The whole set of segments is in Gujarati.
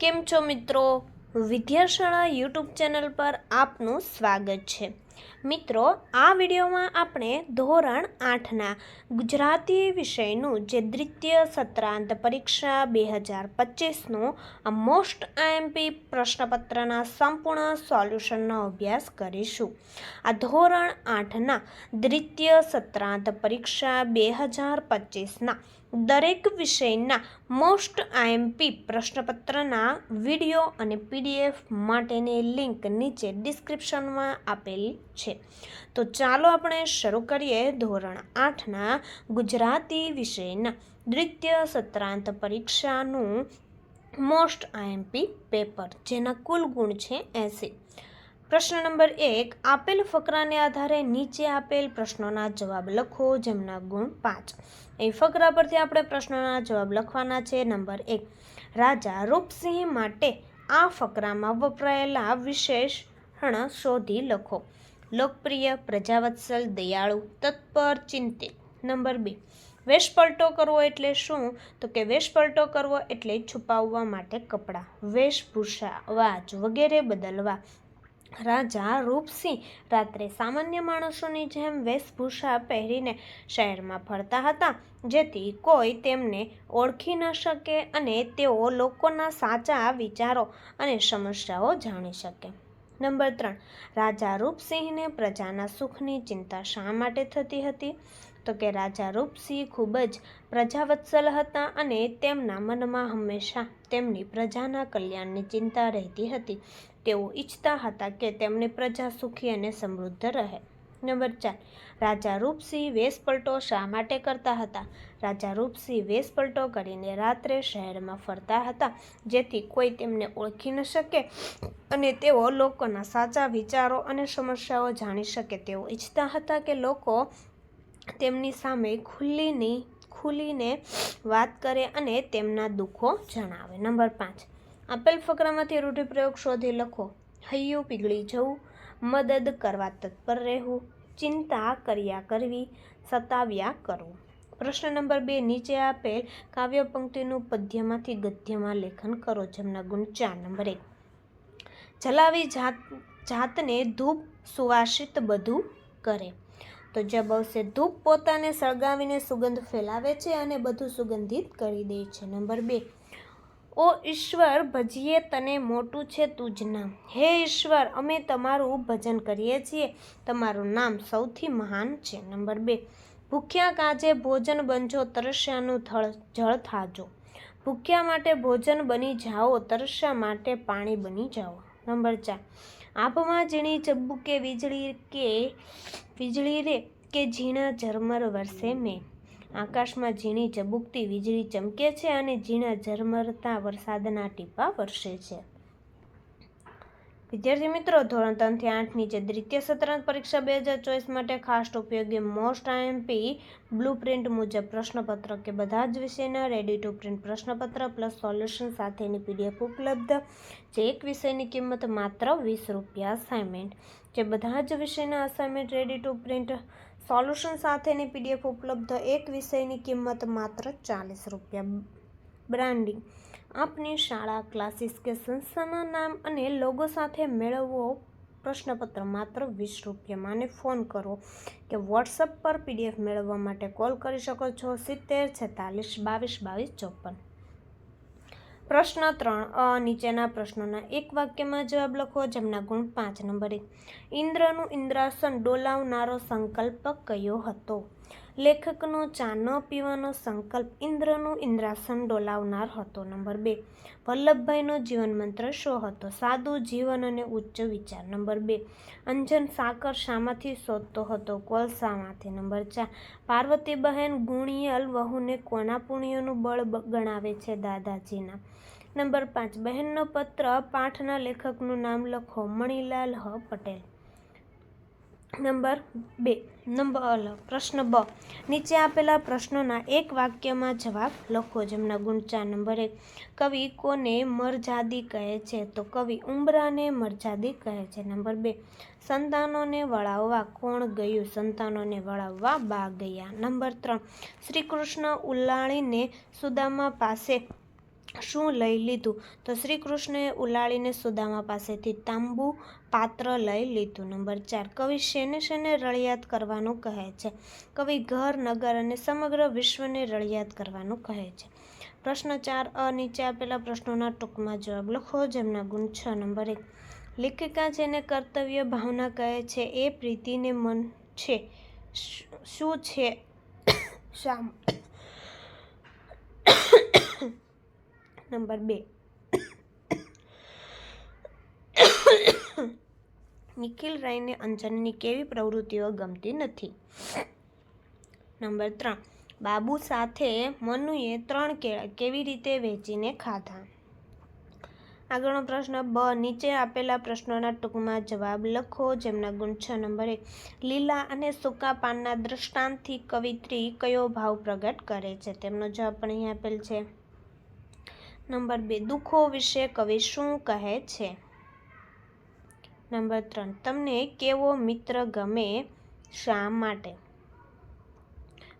કેમ છો મિત્રો? વિદ્યાશાળા યુટ્યુબ ચેનલ પર આપનું સ્વાગત છે. મિત્રો, આ વિડીયોમાં આપણે ધોરણ આઠના ગુજરાતી વિષયનું જે દ્વિતીય સત્રાંત પરીક્ષા બે હજાર પચીસનું મોસ્ટ આઈએમપી પ્રશ્નપત્રના સંપૂર્ણ સોલ્યુશનનો અભ્યાસ કરીશું. આ ધોરણ આઠના દ્વિતીય સત્રાંત પરીક્ષા બે હજાર પચીસના દરેક વિષયના મોસ્ટ આઈએમપી પ્રશ્નપત્રના વીડિયો અને પીડીએફ માટેની લિંક નીચે ડિસ્ક્રિપ્શનમાં આપેલ છે. તો ચાલો આપણે શરૂ કરીએ ધોરણ આઠના ગુજરાતી વિષયના દ્વિતીય સત્રાંત પરીક્ષાનું મોસ્ટ આઈએમપી પેપર જેના કુલ ગુણ છે એંસી. પ્રશ્ન નંબર એક, આપેલ ફકરાને આધારે નીચે આપેલ પ્રશ્નોના જવાબ લખો જેમના ગુણ પાંચ. એ ફકરા પરથી આપણે પ્રશ્નોના જવાબ લખવાના છે. નંબર એક, રાજા રૂપસિંહ માટે આ ફકરામાં વપરાયેલા વિશેષણ શોધી લખો. લોકપ્રિય પ્રજાવત્સલ દયાળુ તત્પર ચિંતિત. નંબર બે વેશપલટો કરવો એટલે શું? તો કે વેશપલટો કરવો એટલે છુપાવવા માટે કપડાં, વેશભૂષા, વાચ વગેરે બદલવા. રાજા રૂપસિંહ રાત્રે સામાન્ય માણસોની જેમ વેશભૂષા પહેરીને શહેરમાં ફરતા હતા, જેથી કોઈ તેમને ઓળખી ન શકે અને તેઓ લોકોના સાચા વિચારો અને સમસ્યાઓ જાણી શકે. નંબર ત્રણ, રાજા રૂપસિંહને પ્રજાના સુખની ચિંતા શા માટે થતી હતી? તો કે રાજા રૂપસિંહ ખૂબ જ પ્રજાવત્સલ હતા અને તેમના મનમાં હંમેશા તેમની પ્રજાના કલ્યાણની ચિંતા રહેતી હતી. તેઓ ઈચ્છતા હતા કે તેમની પ્રજા સુખી અને સમૃદ્ધ રહે. નંબર ચાર, રાજા રૂપસિંહ વેશપલટો શા માટે કરતા હતા? રાજા રૂપસિંહ વેશપલટો કરીને રાત્રે શહેરમાં ફરતા હતા, જેથી કોઈ તેમને ઓળખી ન શકે અને તેઓ લોકોના સાચા વિચારો અને સમસ્યાઓ જાણી શકે. તેઓ ઈચ્છતા હતા કે લોકો તેમની સામે ખુલ્લીની ખુલીને વાત કરે અને તેમના દુઃખો જણાવે. નંબર પાંચ આપેલ ફકરામાંથી રૂઢિપ્રયોગ શોધી લખો. હૈયું પીગળી જવું, મદદ કરવા તત્પર રહેવું, ચિંતા કર્યા કરવી, સતાવ્યા કરવું. પ્રશ્ન નંબર બે, નીચે આપેલ કાવ્ય પંક્તિનું પદ્યમાંથી ગદ્યમાં લેખન કરો, જેમના ગુણ ચાર. નંબર એક, જલાવી જાત, જાતને ધૂપ સુવાસિત બધું કરે. તો જબ આવશે, ધૂપ પોતાને સળગાવીને સુગંધ ફેલાવે છે અને બધું સુગંધિત કરી દે છે. નંબર બે ઓ ઈશ્વર, ભજીએ તને મોટું છે તું જ નામ હે ઈશ્વર, અમે તમારું ભજન કરીએ છીએ. તમારું નામ સૌથી મહાન છે. નંબર બે, ભૂખ્યા કાજે ભોજન બનજો, તરસ્યાનું થળ, જળ થાજો. ભૂખ્યા માટે ભોજન બની જાઓ, તરસ્યા માટે પાણી બની જાઓ. નંબર ચાર આભમાં ઝીણી ચબુકે વીજળી કે, વીજળી રે કે ઝીણા ઝરમર વરસે મેં. આકાશમાં ઝીણી ચબુકતી વીજળી ચમકે છે અને ઝીણા ઝરમરતા વરસાદના ટીપા વરસે છે. વિદ્યાર્થી મિત્રો, ધોરણ ત્રણથી આઠની જે દ્વિતીય સત્રાંત પરીક્ષા બે હજાર ચોવીસ માટે ખાસ ઉપયોગી મોસ્ટ આઈએમપી, બ્લુ પ્રિન્ટ મુજબ પ્રશ્નપત્ર કે બધા જ વિષયના રેડી ટુ પ્રિન્ટ પ્રશ્નપત્ર પ્લસ સોલ્યુશન સાથેની પીડીએફ ઉપલબ્ધ, જે એક વિષયની કિંમત માત્ર વીસ રૂપિયા અસાઇનમેન્ટ જે બધા જ વિષયના assignment ready to print solution સાથેની પીડીએફ ઉપલબ્ધ એક વિષયની કિંમત માત્ર ચાલીસ રૂપિયા. બ્રાન્ડિંગ. આપની શાળા ક્લાસીસ કે સંસ્થાના નામ અને લોગો સાથે મેળવવો પ્રશ્નપત્ર માત્ર વીસ રૂપિયામાં અને ફોન કરો કે વોટ્સઅપ પર પીડીએફ મેળવવા માટે કોલ કરી શકો છો. સિત્તેર, છેતાલીસ, બાવીસ બાવીસ, ચોપન. પ્રશ્ન ત્રણ, અ, નીચેના પ્રશ્નોના એક વાક્યમાં જવાબ લખો, જેમના ગુણ પાંચ નંબર. એક ઇન્દ્રનું ઇન્દ્રાસન ડોલાવનારો સંકલ્પ કયો હતો? લેખકનો ચા ન પીવાનો સંકલ્પ ઇન્દ્રનું ઇન્દ્રાસન ડોલાવનાર હતો. નંબર બે, વલ્લભભાઈનો જીવન મંત્ર શો હતો? સાદું જીવન અને ઉચ્ચ વિચાર. નંબર બે, અંજન સાકર શામાંથી શોધતો હતો? કોલસામાંથી. નંબર ચાર, પાર્વતીબહેન ગુણિયલ વહુને કોના પુણ્યનું બળ ગણાવે છે દાદાજીના? નંબર પાંચ, બહેનનો પત્ર પાઠના લેખકનું નામ લખો. મણિલાલ હ. પટેલ. નંબર બે. નંબર પ્રશ્ન બ. નીચે આપેલા પ્રશ્નોના એક વાક્યમાં જવાબ લખો. જેમના ગુણ ચાર નંબર એક. કવિ કોને મરજાદી કહે છે? તો કવિ ઉંબરાને મરજાદી કહે છે. નંબર બે. સંતાનોને વળાવવા કોણ ગયું? સંતાનોને વળાવવા બા ગયા. નંબર ત્રણ. શ્રી કૃષ્ણ ઉલ્લાળીને સુદામા પાસે શું લઈ લીધું? તો શ્રી કૃષ્ણએ ઉલાળીને સુદામા પાસેથી તાંબુ પાત્ર લઈ લીધું. નંબર ચાર, કવિ શેને શેને રળિયાત કરવાનું કહે છે? કવિ ઘર, નગર અને સમગ્ર વિશ્વને રળિયાત કરવાનું કહે છે. પ્રશ્ન ચાર, અ નીચે આપેલા પ્રશ્નોના ટૂંકમાં જવાબ લખો, જેમના ગુણ છ. નંબર એક, લેખિકા જેને કર્તવ્ય ભાવના કહે છે, એ પ્રીતિને મન છે, શું છે? શા નંબર બે. નિખિલ રાયને અંજનની કેવી પ્રવૃત્તિઓ ગમતી નથી? નંબર ત્રણ. બાબુ સાથે મનુએ ત્રણ કેળા કેવી રીતે વેચીને ખાધા? આગળનો પ્રશ્ન, બ, નીચે આપેલા પ્રશ્નોના ટૂંકમાં જવાબ લખો, જેમના ગુણ છ, નંબર એક. લીલા અને સૂકા પાનના દ્રષ્ટાંતથી કવિત્રી કયો ભાવ પ્રગટ કરે છે? તેમનો જવાબ પણ અહીં આપેલ છે. નંબર બે, દુઃખો વિશે કવિ શું કહે છે? નંબર ત્રણ, તમને કેવો મિત્ર ગમે શા માટે?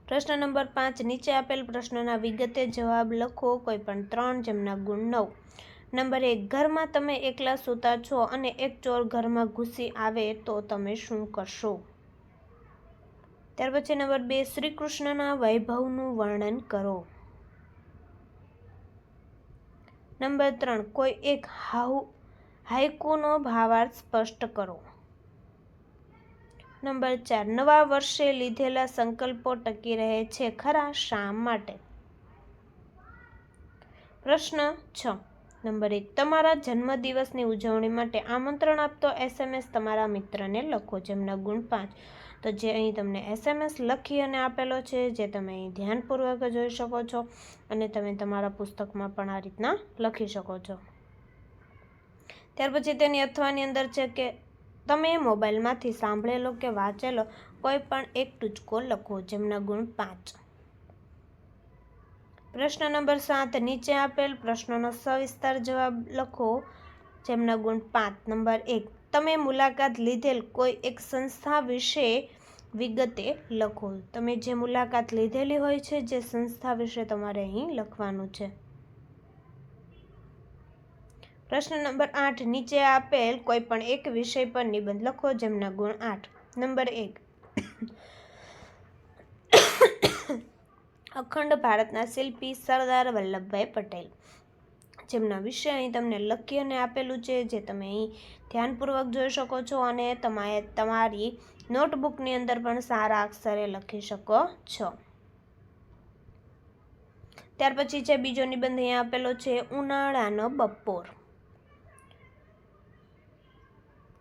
પ્રશ્ન નંબર પાંચ, નીચે આપેલ પ્રશ્નના વિગતે જવાબ લખો, કોઈ પણ ત્રણ, જેમના ગુણ નવ. નંબર એક, ઘરમાં તમે એકલા સૂતા છો અને એક ચોર ઘરમાં ઘૂસી આવે તો તમે શું કરશો? ત્યાર પછી નંબર બે, શ્રી કૃષ્ણના વૈભવનું વર્ણન કરો. નંબર ત્રણ, કોઈ એક હાઉ, હાઇકુનો ભાવાર્થ સ્પષ્ટ કરો. નંબર ચાર, નવા વર્ષે લીધેલા સંકલ્પો ટકી રહે છે ખરા શા માટે? પ્રશ્ન છ નંબર એક, તમારા જન્મદિવસની ઉજવણી માટે આમંત્રણ આપતો એસએમએસ તમારા મિત્રને લખો, જેમના ગુણ પાંચ. તો જે અહીં તમને એસએમએસ લખી અને આપેલો છે, જે તમે અહીં ધ્યાનપૂર્વક જોઈ શકો છો અને તમે તમારા પુસ્તકમાં પણ આ રીતના લખી શકો છો. ત્યાર પછી તેની અથવાની અંદર છે કે, તમે મોબાઈલમાંથી સાંભળેલો કે વાંચેલો કોઈ પણ એક ટૂચકો લખો, જેમના ગુણ પાંચ. પ્રશ્ન નંબર સાત, નીચે આપેલ પ્રશ્નોનો સવિસ્તાર જવાબ લખો, જેમના ગુણ પાંચ. નંબર એક, તમે મુલાકાત લીધેલ કોઈ એક સંસ્થા વિશે વિગતે લખો. તમે જે મુલાકાત લીધેલી હોય છે, જે સંસ્થા વિશે તમારે અહીં લખવાનું છે. પ્રશ્ન નંબર આઠ, નીચે આપેલ કોઈ પણ એક વિષય પર નિબંધ લખો, જેમના ગુણ આઠ. નંબર એક અખંડ ભારતના શિલ્પી સરદાર વલ્લભભાઈ પટેલ. જેમના વિશે અહીં તમને લખી અને આપેલું છે, જે તમે અહીં ધ્યાનપૂર્વક જોઈ શકો છો અને તમારે તમારી નોટબુકની અંદર પણ સારા અક્ષરે લખી શકો છો. ત્યાર પછી છે, બીજો નિબંધ અહીંયા આપેલો છે, ઉનાળાનો બપોર.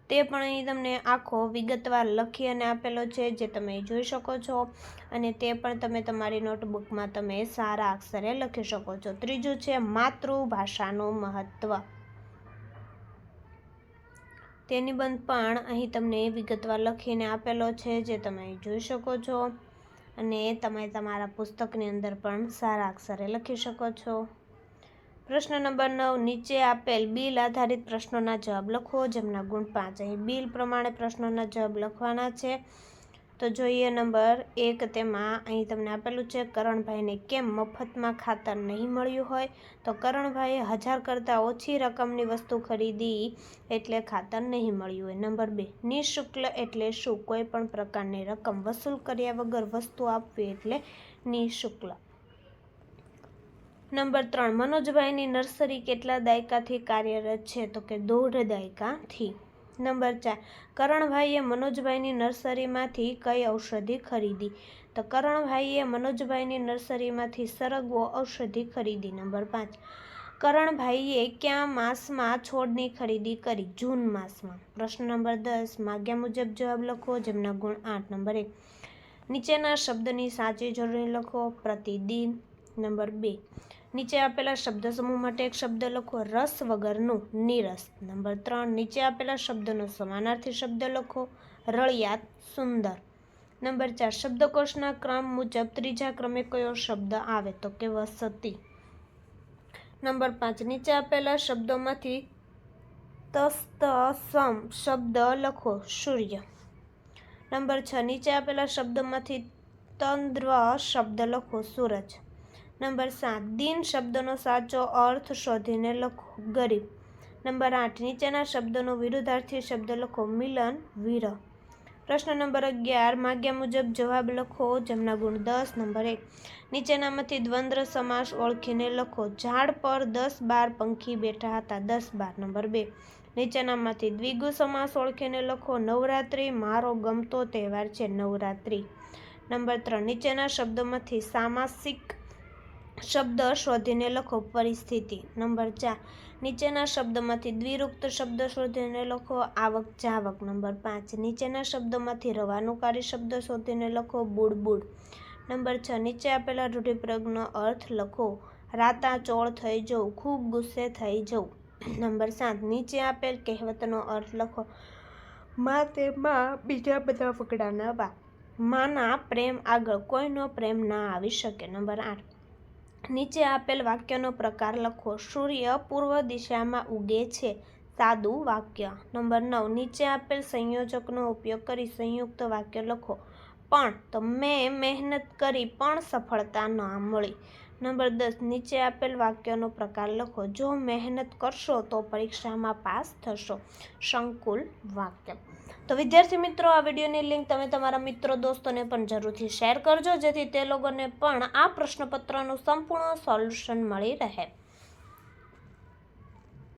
તે પણ અહીં તમને આખો વિગતવાર લખી અને આપેલો છે, જે તમે જોઈ શકો છો. અને તે પણ તમે તમારી નોટબુકમાં તમે સારા અક્ષરે લખી શકો છો. ત્રીજું છે, માતૃભાષાનું મહત્ત્વ તે નિબંધ પણ અહીં તમને વિગતવાર લખીને આપેલો છે, જે તમે જોઈ શકો છો. અને તમે તમારા પુસ્તકની અંદર પણ સારા અક્ષરે લખી શકો છો. પ્રશ્ન નંબર નવ, નીચે આપેલ બિલ આધારિત પ્રશ્નોના જવાબ લખો. જેમના ગુણ પાંચ. અહીં બિલ પ્રમાણે પ્રશ્નોના જવાબ લખવાના છે. તો જોઈએ નંબર એક તેમાં અહીં તમને આપેલું છે, કરણભાઈને કેમ મફતમાં ખાતર નહીં મળ્યું હોય? તો કરણભાઈએ હજાર કરતાં ઓછી રકમની વસ્તુ ખરીદી એટલે ખાતર નહીં મળ્યું હોય. નંબર બે, નિઃશુલ્ક એટલે શું? કોઈ પણ પ્રકારની રકમ વસૂલ કર્યા વગર વસ્તુ આપવી એટલે નિઃશુલ્ક. નંબર ત્રણ, મનોજભાઈની નર્સરી કેટલા દાયકાથી કાર્યરત છે? તો કે દોઢ દાયકાથી. નંબર ચાર, કરણભાઈએ મનોજભાઈની નર્સરીમાંથી કઈ ઔષધિ ખરીદી? તો કરણભાઈએ મનોજભાઈની નર્સરીમાંથી સરગવો ઔષધિ ખરીદી. નંબર પાંચ, કરણભાઈએ કયા માસમાં છોડની ખરીદી કરી? જૂન માસમાં. પ્રશ્ન નંબર દસ, માગ્યા મુજબ જવાબ લખો, જેમના ગુણ આઠ. નંબર એક, નીચેના શબ્દની સાચી જોડણી લખો, પ્રતિદિન નંબર બે. નીચે આપેલા શબ્દ સમૂહ માટે એક શબ્દ લખો. રસ વગરનું નીરસ. નંબર ત્રણ, નીચે આપેલા શબ્દનો સમાનાર્થી શબ્દ લખો. રળિયાત સુંદર. નંબર ચાર, શબ્દકોશના ક્રમ મુજબ ત્રીજા ક્રમે કયો શબ્દ આવે તો કે વસતી. નંબર પાંચ, નીચે આપેલા શબ્દોમાંથી તસ્ત સમ શબ્દ લખો. સૂર્ય. નંબર છ, નીચે આપેલા શબ્દોમાંથી તંદ્ર શબ્દ લખો. સૂરજ. નંબર સાત, દિન શબ્દનો સાચો અર્થ શોધીને લખો, ગરીબ. નંબર આઠ, નીચેના શબ્દનો વિરુદ્ધાર્થી શબ્દ લખો, મિલન, વિરહ. પ્રશ્ન નંબર અગિયાર, માગ્યા મુજબ જવાબ લખો, જેમના ગુણ દસ. નંબર એક, નીચેનામાંથી દ્વંદ્વ સમાસ ઓળખીને લખો, ઝાડ પર દસ બાર પંખી બેઠા હતા, દસ બાર. નંબર બે, નીચેનામાંથી દ્વિગુ સમાસ ઓળખીને લખો, નવરાત્રિ, મારો ગમતો તહેવાર છે, નવરાત્રિ. નંબર ત્રણ, નીચેના શબ્દોમાંથી સામાસિક શબ્દ શોધીને લખો પરિસ્થિતિ. નંબર ચાર. નીચેના શબ્દમાંથી દ્વિરુક્ત શબ્દ શોધીને લખો આવક જાવક. નંબર પાંચ. નીચેના શબ્દોમાંથી રવાનુકારી શબ્દ શોધીને લખો બુડબુડ. નંબર છ. નીચે આપેલા રૂઢિપ્રગનો અર્થ લખો રાતા ચોળ થઈ જવું ખૂબ ગુસ્સે થઈ જવું નંબર સાત. નીચે આપેલ કહેવતનો અર્થ લખો માં તે માં બીજા બધા ફકડા ન બા. માના પ્રેમ આગળ કોઈનો પ્રેમ ના આવી શકે. નંબર આઠ. નીચે આપેલ વાક્યનો પ્રકાર લખો. સૂર્ય પૂર્વ દિશામાં ઉગે છે. સાદું વાક્ય. નંબર નવ. નીચે આપેલ સંયોજકનો ઉપયોગ કરી સંયુક્ત વાક્ય લખો. પણ તો મેં મહેનત કરી પણ સફળતા ન મળી. નંબર દસ. નીચે આપેલ વાક્યનો પ્રકાર લખો. જો મહેનત કરશો તો પરીક્ષામાં પાસ થશો. સંકુલ વાક્ય. તો વિદ્યાર્થી મિત્રો, આ વિડીયોની લિંક તમે તમારા મિત્રો દોસ્તોને પણ જરૂરથી શેર કરજો, જેથી તે લોકોને પણ આ પ્રશ્નપત્રનું સંપૂર્ણ સોલ્યુશન મળી રહે.